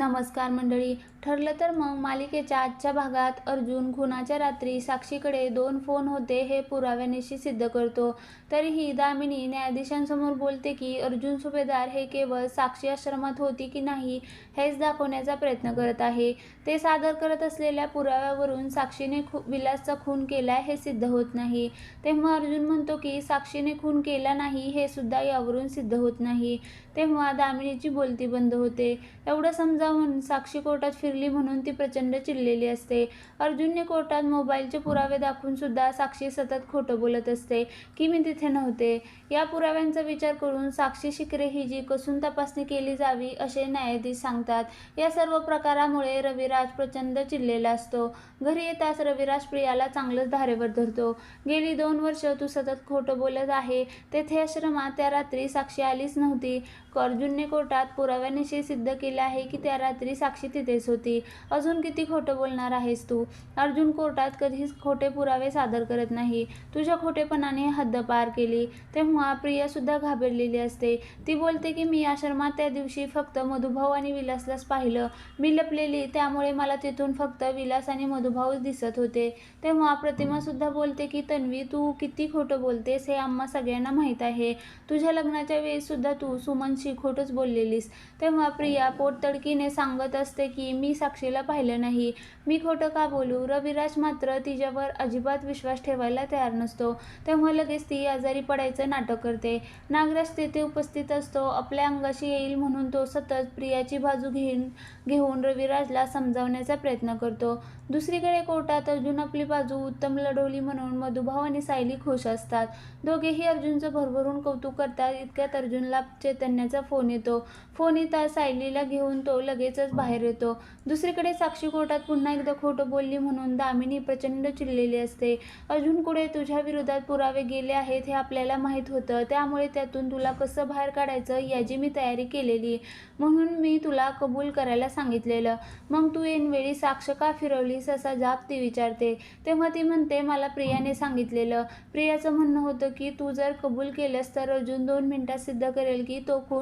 नमस्कार मंडळी. ठरलं तर मग मालिकेच्या आजच्या भागात अर्जुन खुनाच्या रात्री साक्षीकडे दोन फोन होते हे पुराव्यानिशी सिद्ध करतो. तरीही दामिनी न्यायाधीशांसमोर बोलते की अर्जुन सुभेदार हे केवळ साक्षी आश्रमात होती की नाही हेच दाखवण्याचा प्रयत्न करत आहे. ते सादर करत असलेल्या पुराव्यावरून साक्षीने खू विलासचा खून केला हे सिद्ध होत नाही. तेव्हा अर्जुन म्हणतो की साक्षीने खून केला नाही हे सुद्धा यावरून सिद्ध होत नाही. तेव्हा दामिनीची बोलती बंद होते. एवढं समजा म्हणून साक्षी कोर्टात फिरली म्हणून ती प्रचंड चिडलेली असते. अर्जुनने कोर्टात मोबाईलचे पुरावे दाखवून सुद्धा साक्षी सतत खोटं बोलत असते की मी तिथे नव्हते. या पुराव्यांचा विचार करून साक्षी शिकरे ही जी कसून तपासणी केली जावी असे न्यायाधीश सांगतात या सर्व प्रकारामुळे रविराज प्रचंड चिडलेला असतो. घरी येताच रविराज प्रियाला चांगलंच धारेवर धरतो. गेली दोन वर्ष तू सतत खोटं बोलत आहे तेथे आश्रमात त्या रात्री साक्षी आलीच नव्हती. अर्जुनने कोर्टात पुराव्यानिशी सिद्ध केले आहे की त्या रात्री साक्षी तिथेच होती. अजून किती खोटं बोलणार आहेस तू? अर्जुन कोर्टात कधीच खोटे पुरावे सादर करत नाही. तुझ्या खोटेपणाने हद्द पार केली. तेव्हा प्रिया सुद्धा घाबरलेली असते. ती बोलते की मी आश्रमात त्या दिवशी फक्त मधुभाऊ आणि विलासलाच पाहिलं. मी लपलेली त्यामुळे मला तिथून फक्त विलास आणि मधुभाऊच दिसत होते. तेव्हा प्रतिमा सुद्धा बोलते की तन्वी तू किती खोटं बोलतेस हे आम्हा सगळ्यांना माहीत आहे. तुझ्या लग्नाच्या वेळी सुद्धा तू सुमनशी खोटंच बोललेलीस. तेव्हा प्रिया पोटतडकी तिने सांगत असते की मी साक्षीला पाहिलं नाही. मी खोटं का बोलू? रविराज मात्र तिच्यावर अजिबात विश्वास ठेवायला तयार नसतो. तेव्हा लगेच ती आजारी पडायचं नाटक करते. नागराज तेथे उपस्थित असतो. आपल्या अंगाशी येईल म्हणून तो सतत प्रियाची बाजू घेऊन घेऊन रविराजला समजावण्याचा प्रयत्न करतो. दुसरीकडे कोर्टात अर्जुन आपली बाजू उत्तम लढवली म्हणून मधुभाव आणि सायली खुश असतात. दोघेही अर्जुनचं भरभरून कौतुक करतात. इतक्यात अर्जुनला चैतन्याचा फोन येतो. फोन येता सायलीला घेऊन तो लगेचच बाहेर येतो. दुसरीकडे साक्षी कोर्टात पुन्हा एकदा खोटं बोलली म्हणून दामिनी प्रचंड चिडलेली असते. अर्जुनकडे तुझ्या विरोधात पुरावे गेले आहेत हे आपल्याला माहीत होतं. त्यामुळे त्यातून तुला कसं बाहेर काढायचं याची मी तयारी केलेली. म्हणून मी तुला कबूल करायला सांगितलेलं. मग तू ऐनवेळी साक्ष का फिरवलीस असा जाप ती विचारते. तेव्हा ती म्हणते मला प्रियाने सांगितलेलं. प्रियाचं म्हणणं होतं की तू जर कबूल केलंस तर अर्जुन दोन मिनिटात सिद्ध करेल की तो खून